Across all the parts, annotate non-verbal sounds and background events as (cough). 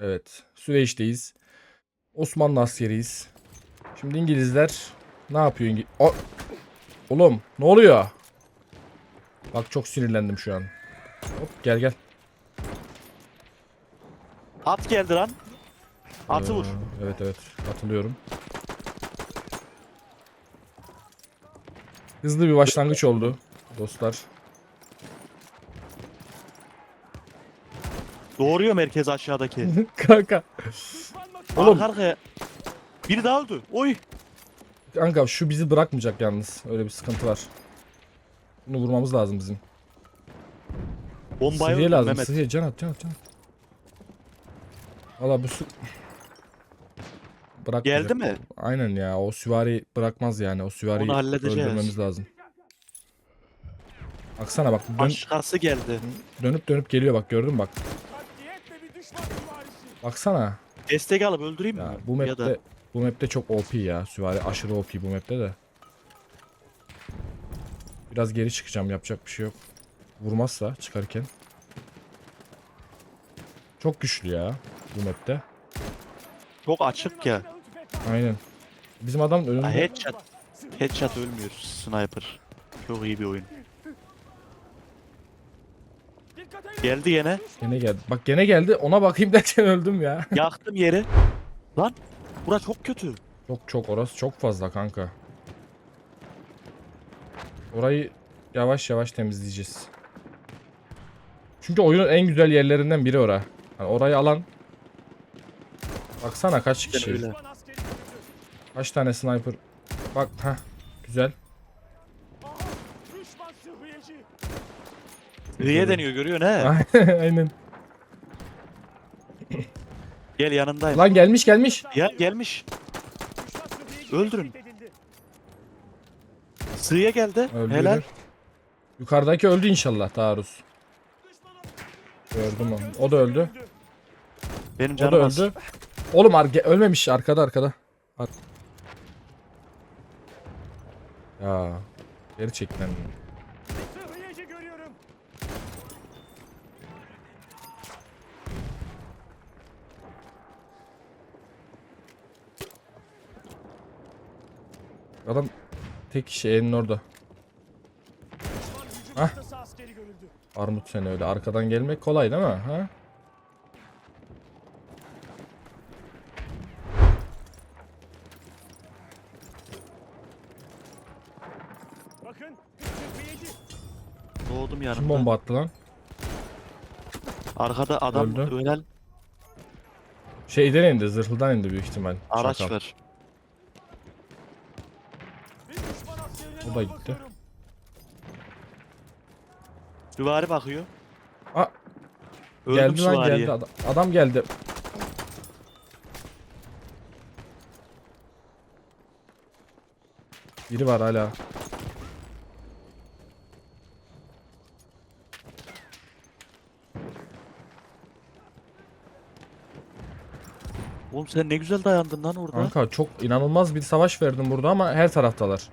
Evet. Süveyş'teyiz. Osmanlı askeriyiz. Şimdi İngilizler ne yapıyor İngiliz? Oğlum ne oluyor? Bak çok sinirlendim şu an. Hop gel gel. At geldi lan. Atı Ee, vur. Evet evet katılıyorum. Hızlı bir başlangıç oldu dostlar. Doğruyor merkez aşağıdaki. (laughs) Kanka. Oğlum. Arkaya. Biri daha öldü. Oy. Kanka şu bizi bırakmayacak yalnız. Öyle bir sıkıntı var. Bunu vurmamız lazım bizim. Bombayı Sıhhiye öldü lazım. Mehmet. Sıhhiye can at can at can at. Valla bu su... Bırakmayacak. Geldi mi? Aynen ya o süvari bırakmaz yani. O süvariyi Onu halledeceğiz. öldürmemiz lazım. Baksana bak dön- Başkası geldi. dönüp dönüp geliyor bak gördün mü bak. Baksana. Destek alıp öldüreyim mi? Ya bu map'te Ya da bu map'te çok OP ya. Süvari aşırı OP bu map'te de. Biraz geri çıkacağım yapacak bir şey yok. Vurmazsa çıkarken. Çok güçlü ya bu map'te. çok açık ya. Aynen. Bizim adam önünde. Ha, headshot. Headshot ölmüyor. Sniper. Çok iyi bir oyun. Geldi yine. Gene geldi. Bak gene geldi. Ona bakayım (laughs) derken öldüm ya. Yaktım yeri. Lan. Bura çok kötü. Çok çok orası çok fazla kanka. Orayı yavaş yavaş temizleyeceğiz. Çünkü oyunun en güzel yerlerinden biri ora. Hani orayı alan Baksana kaç kişi. öyle. Kaç tane sniper. Bak ha güzel. Niye deniyor görüyorsun (laughs) he? Aynen. Gel yanındayım. Lan gelmiş gelmiş. Ya gelmiş. Öldürün. Sığıya geldi. Öldü. Helal. Yukarıdaki öldü inşallah Taarruz. Gördüm onu. O da öldü. Benim O da canım az. öldü. Oğlum ar- ölmemiş arkada arkada. Ar- ya geri çeklen. Adam tek kişi elinin orada. Hah. Armut seni öyle arkadan gelmek kolay değil mi? Ha? Bakın. Doğdum Kim yanımda. bomba attı lan? Arkada adam Öldü. ölen Şeyden indi, zırhlıdan indi büyük ihtimal. araç Şaka. var. Bir düşman askerine O da gitti. Süvari bakıyor. Aa, Öldüm geldi lan süvariye. geldi. Adam, adam geldi. Biri var hala. Oğlum sen ne güzel dayandın lan orada. Kanka çok inanılmaz bir savaş verdim burada ama her taraftalar.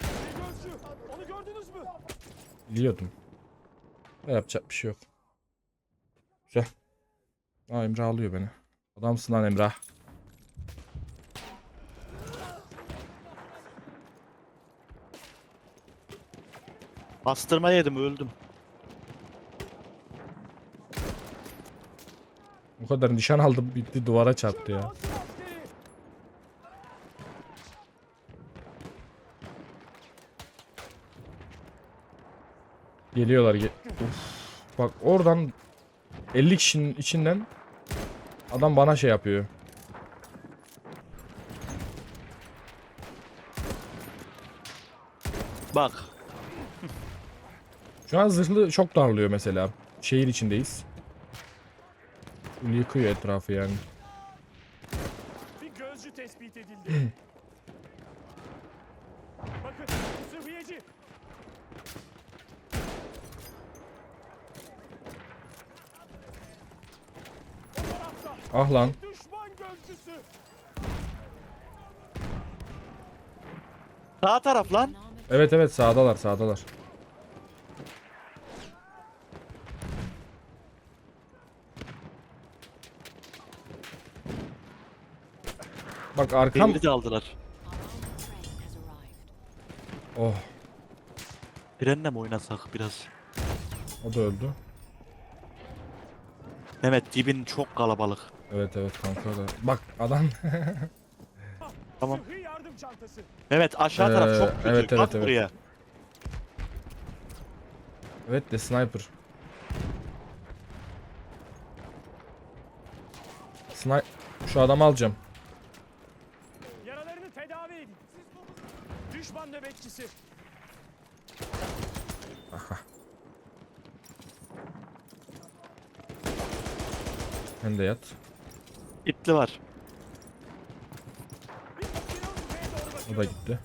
Bir gözcü. Onu gördünüz mü? Biliyordum. Da yapacak bir şey yok. Güzel. Aa Emrah alıyor beni. Adamsın lan Emrah. Bastırma yedim öldüm. O kadar nişan aldım bitti duvara çarptı ya. Geliyorlar. Ge Uf. Bak oradan 50 kişinin içinden adam bana şey yapıyor. Bak. Şu an zırhlı çok darlıyor mesela. Şehir içindeyiz. Yıkıyor etrafı yani. Bir gözcü tespit edildi. (clears throat) Bakın, zırhlayıcı. Ah lan. Sağ taraf lan. Evet evet sağdalar sağdalar. Bak arkam. Beni de aldılar. Oh. Frenle mi oynasak biraz? O da öldü. Mehmet dibin çok kalabalık. Evet evet kanka da. Bak adam. (laughs) Tamam. Sıhhi yardım çantası. Mehmet aşağı taraf Ee, çok kötü. evet, Bak evet, evet. buraya. evet de sniper. Sniper. Şu adamı alacağım. Yaralarını tedavi edin. Düşman nöbetçisi. Sen de yat. İpli var. O da gitti.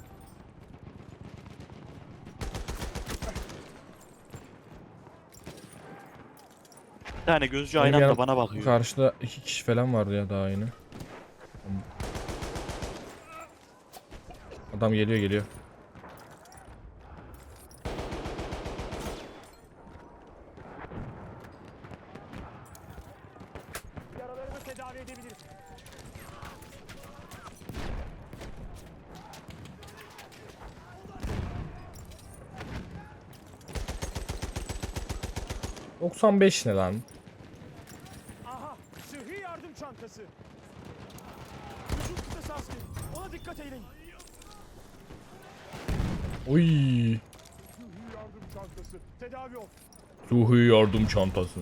Bir tane gözcü aynı anda bana bakıyor. Karşıda iki kişi falan vardı ya daha yeni. Adam geliyor geliyor. Tedavi edebiliriz. Hı. 95 ne lan? Aha, sıhhi yardım çantası. Hücum kıtası askeri. Ona dikkat eyleyin. Oy. Sıhhi yardım çantası. Tedavi ol. Suhi yardım çantası.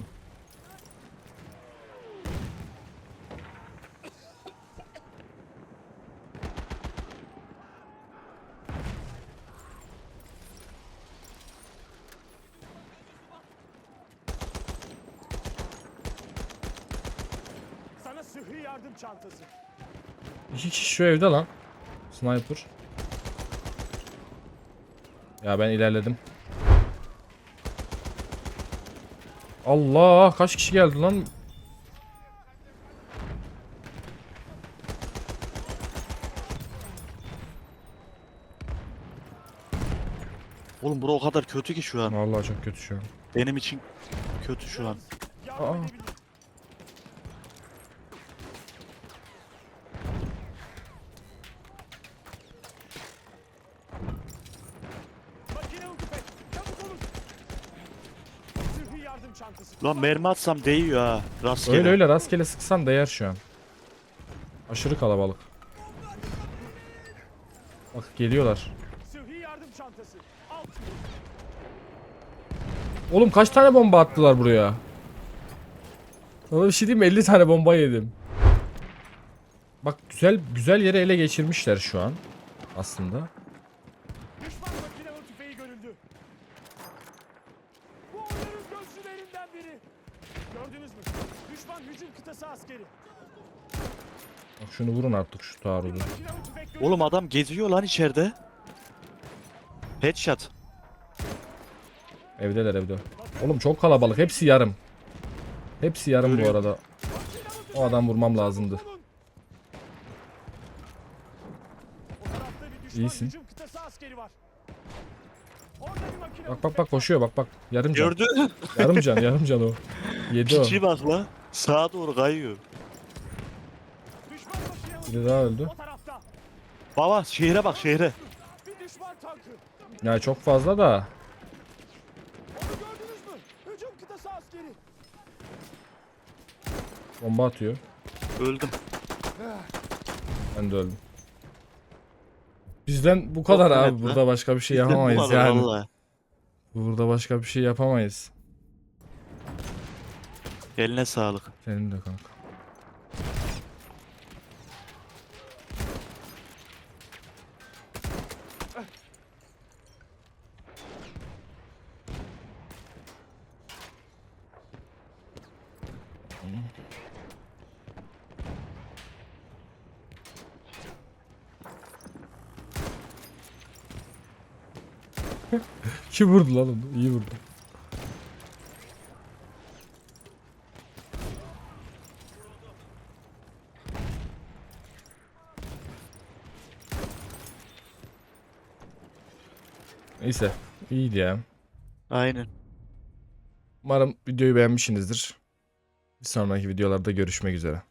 Sana sıhhi yardım çantası. İki kişi şu evde lan. Sniper. Ya ben ilerledim. Allah kaç kişi geldi lan? Oğlum bura o kadar kötü ki şu an. Vallahi çok kötü şu an. Benim için kötü şu an. Aa. Lan mermi atsam değiyor ha. Rastgele. Öyle öyle rastgele sıksan değer şu an. Aşırı kalabalık. Bak geliyorlar. Oğlum kaç tane bomba attılar buraya? Sana bir şey diyeyim mi? 50 tane bomba yedim. Bak güzel güzel yere ele geçirmişler şu an. Aslında. Gözcülerinden biri. Gördünüz mü? Düşman hücum kıtası askeri. Bak şunu vurun artık şu taarruzu. Oğlum adam geziyor lan içeride. Headshot. Evdeler evde. Oğlum çok kalabalık. Hepsi yarım. Hepsi yarım bu arada. O adam vurmam lazımdı. Olun. O tarafta bir düşman İyisin. hücum kıtası askeri var. Bak bak bak koşuyor bak bak. Yarım can. Gördü. Yarım can yarım can o. (laughs) Yedi o. Piçi bak la. Sağa doğru kayıyor. Biri daha öldü. Baba şehre bak şehre. Ya çok fazla da. Bomba atıyor. Öldüm. Ben de öldüm. Bizden bu kadar Çok abi. net lan. Burada başka bir şey Bizden bu yapamayız kadar yani. vallahi. Burada başka bir şey yapamayız. Eline sağlık. Senin de kanka. (laughs) Kim vurdu lan onu? İyi vurdu. Neyse. iyiydi ya. Aynen. Umarım videoyu beğenmişsinizdir. Bir sonraki videolarda görüşmek üzere.